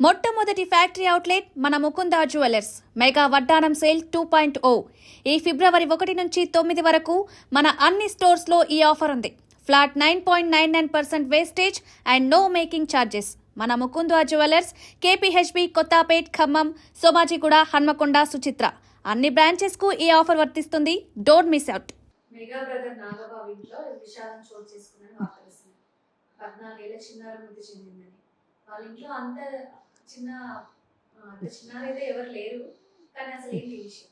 మొట్టమొదటి factory outlet మన Mukunda jewellers. Mega వడ్డానం సేల్ టూ పాయింట్ ఓ. ఈ ఫిబ్రవరి ఒకటి నుంచి తొమ్మిది వరకు మన అన్ని స్టోర్స్లో ఈ ఆఫర్ ఉంది. Flat nine point nine nine percent wastage and no making charges మన ముకుందా జ్యువెలర్స్ కేపీహెచ్బి కొత్తపేట్ ఖమ్మం సోమాజిగూడ హన్మకొండ సుచిత్ర. అన్ని బ్రాంచెస్కు ఈ ఆఫర్ వర్తిస్తుంది. Don't miss out. Mega brother Nagababu ఇంట్లో విషాదం చోటు వార్తలు వస్తున్నాయి. పద్నాలుగేళ్ళ మృతి చెందిందని. వాళ్ళ ఇంట్లో అంత చిన్న ఆ, అంత చిన్నారైతే ఎవరు లేరు కానీ అసలు ఏంటి ఈ విషయం?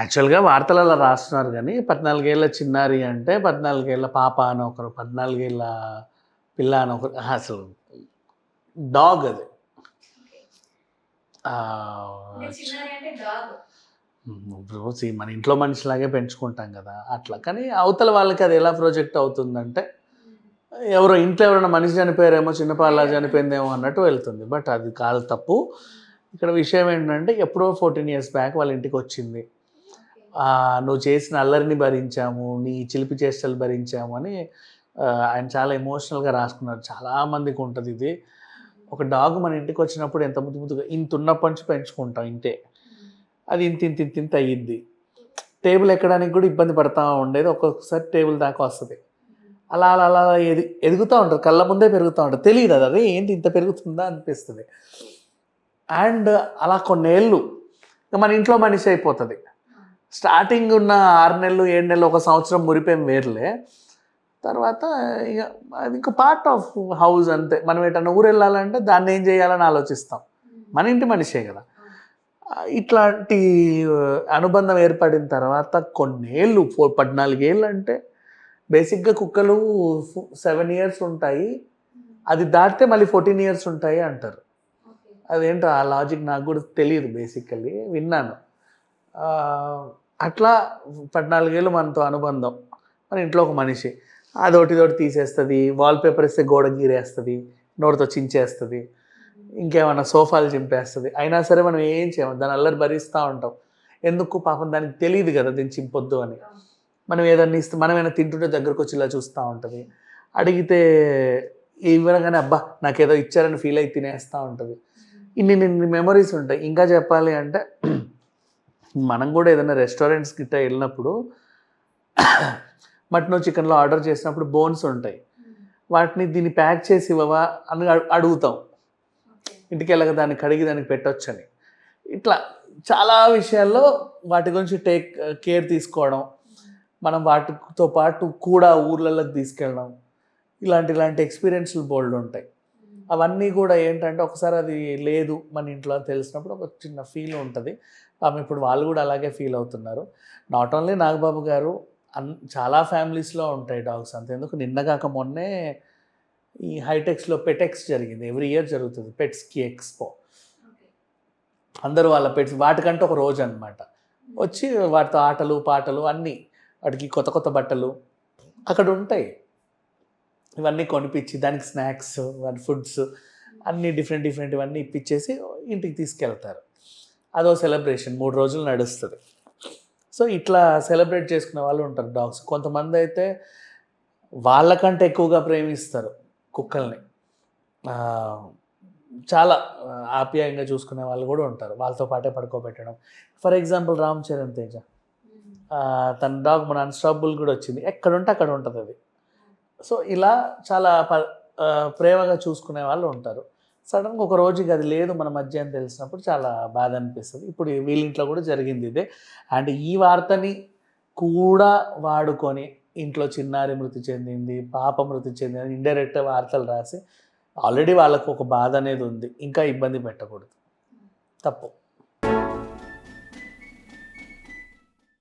యాక్చువల్గా వార్తలలో రాస్తున్నారు కానీ పద్నాలుగేళ్ళ చిన్నారి అంటే పద్నాలుగేళ్ళ పాప అని ఒకరు పద్నాలుగేళ్ళ పిల్ల అని ఒకరు అసలు డాగ్ అది. see, మన ఇంట్లో మనిషిలాగే పెంచుకుంటాం కదా అట్లా. కానీ అవతల వాళ్ళకి అది ఎలా ప్రొజెక్ట్ అవుతుందంటే ఎవరో ఇంట్లో ఎవరైనా మనిషి చనిపోయారేమో చిన్నపాల చనిపోయిందేమో అన్నట్టు వెళ్తుంది. బట్ అది కాదు తప్పు. ఇక్కడ విషయం ఏంటంటే ఎప్పుడో ఫోర్టీన్ ఇయర్స్ బ్యాక్ వాళ్ళ ఇంటికి వచ్చింది. నువ్వు చేసిన అల్లరిని భరించాము నీ చిలిపి చేష్టలు భరించాము అని ఆయన చాలా ఎమోషనల్గా రాసుకున్నారు. చాలా మందికి ఉంటుంది ఇది. ఒక డాగ్ మన ఇంటికి వచ్చినప్పుడు ఎంత ముద్దు ముద్దుగా ఇంత ఉన్నప్పటి నుంచి పెంచుకుంటాం ఇంతే. అది ఇంత ఇంత ఇంత ఇంత అయ్యిద్ది. టేబుల్ ఎక్కడానికి కూడా ఇబ్బంది పడతా ఉండేది. ఒక్కొక్కసారి టేబుల్ దాకా వస్తుంది. అలా అలా అలా ఎది ఎదుగుతూ ఉంటుంది కళ్ళ ముందే పెరుగుతూ ఉంటుంది తెలియదు అది. అదే ఏంటి ఇంత పెరుగుతుందా అనిపిస్తుంది. అండ్ అలా కొన్నేళ్ళు ఇక మన ఇంట్లో మనిషి అయిపోతుంది. స్టార్టింగ్ ఉన్న ఆరు నెలలు ఏడు నెలలు ఒక సంవత్సరం మురిపోయి వేర్లే. తర్వాత ఇక అది ఇంకా పార్ట్ ఆఫ్ హౌస్ అంతే. మనం ఎటన్నా ఊరు వెళ్ళాలంటే దాన్ని ఏం చేయాలని ఆలోచిస్తాం. మన ఇంటి మనిషే కదా. ఇట్లాంటి అనుబంధం ఏర్పడిన తర్వాత కొన్నేళ్ళు ఫోర్ పద్నాలుగేళ్ళు అంటే బేసిక్గా కుక్కలు సెవెన్ ఇయర్స్ ఉంటాయి. అది దాటితే మళ్ళీ ఫోర్టీన్ ఇయర్స్ ఉంటాయి అంటారు. అదేంటో ఆ లాజిక్ నాకు కూడా తెలియదు బేసికల్లీ విన్నాను. అట్లా పద్నాలుగేళ్ళు మనతో అనుబంధం. మన ఇంట్లో ఒక మనిషి. అదొకటి ఇదొకటి తీసేస్తుంది వాల్ పేపర్ ఇస్తే గోడ గీరేస్తుంది నోటితో చించేస్తుంది ఇంకేమన్నా సోఫాలు చింపేస్తుంది. అయినా సరే మనం ఏం చేయము దాని అల్లరి భరిస్తూ ఉంటాం. ఎందుకు పాపం దానికి తెలియదు కదా దీన్ని చింపొద్దు అని. మనం ఏదన్నా ఇస్తే మనం ఏమైనా తింటుంటే దగ్గరకు వచ్చి ఇలా చూస్తూ ఉంటుంది. అడిగితే ఇవ్వగానే అబ్బా నాకేదో ఇచ్చారని ఫీల్ అయి తినేస్తూ ఉంటుంది. ఇన్ని ఇన్ని మెమరీస్ ఉంటాయి. ఇంకా చెప్పాలి అంటే మనం కూడా ఏదైనా రెస్టారెంట్స్ గిట్ట వెళ్ళినప్పుడు మటన్ చికెన్లో ఆర్డర్ చేసినప్పుడు బోన్స్ ఉంటాయి. వాటిని దీన్ని ప్యాక్ చేసి ఇవ్వవా అని అడు- అడుగుతాం. ఇంటికి వెళ్ళక దాన్ని కడిగి దానికి పెట్టొచ్చని. ఇట్లా చాలా విషయాల్లో వాటి గురించి టేక్ కేర్ తీసుకోవడం మనం వాటితో పాటు కూడా ఊర్లలోకి తీసుకెళ్ళడం. ఇలాంటి ఇలాంటి ఎక్స్పీరియన్స్లు బోల్డ్ ఉంటాయి. అవన్నీ కూడా ఏంటంటే ఒకసారి అది లేదు మన ఇంట్లో తెలిసినప్పుడు ఒక చిన్న ఫీల్ ఉంటుంది. పాపం ఇప్పుడు వాళ్ళు కూడా అలాగే ఫీల్ అవుతున్నారు. నాట్ ఓన్లీ నాగబాబు గారు అన్ చాలా ఫ్యామిలీస్లో ఉంటాయి డాగ్స్ అంతేందుకు నిన్నగాక మొన్నే ఈ హైటెక్స్లో పెటెక్స్ జరిగింది. ఎవ్రీ ఇయర్ జరుగుతుంది పెట్స్కి ఎక్స్పో. అందరూ వాళ్ళ పెట్స్ వాటికంటే ఒక రోజు అనమాట వచ్చి వాటితో ఆటలు పాటలు అన్నీ వాటికి కొత్త కొత్త బట్టలు అక్కడ ఉంటాయి ఇవన్నీ కొనిపించి దానికి స్నాక్స్ వాటి ఫుడ్స్ అన్నీ డిఫరెంట్ డిఫరెంట్ ఇవన్నీ ఇప్పించేసి ఇంటికి తీసుకెళ్తారు. అదో సెలబ్రేషన్ మూడు రోజులు నడుస్తుంది. సో ఇట్లా సెలబ్రేట్ చేసుకునే వాళ్ళు ఉంటారు డాగ్స్. కొంతమంది అయితే వాళ్ళకంటే ఎక్కువగా ప్రేమిస్తారు కుక్కల్ని. చాలా ఆప్యాయంగా చూసుకునే వాళ్ళు కూడా ఉంటారు. వాళ్ళతో పాటే పడుకోబెట్టడం. For example Ram Charan Teja. తన డాగ్ మన అన్స్టాపుల్ కూడా వచ్చింది. ఎక్కడుంటే అక్కడ ఉంటుంది అది. సో ఇలా చాలా ప్రేమగా చూసుకునే వాళ్ళు ఉంటారు. సడన్గా ఒక రోజుకి అది లేదు మన మధ్య అని తెలిసినప్పుడు చాలా బాధ అనిపిస్తుంది. ఇప్పుడు వీళ్ళింట్లో కూడా జరిగింది ఇదే. అండ్ ఈ వార్తని కూడా వాడుకొని ఇంట్లో చిన్నారి మృతి చెందింది పాప మృతి చెందింది ఇండైరెక్ట్ వార్తలు రాసి ఆల్రెడీ వాళ్ళకు ఒక బాధ అనేది ఉంది. ఇంకా ఇబ్బంది పెట్టకూడదు. తప్పు.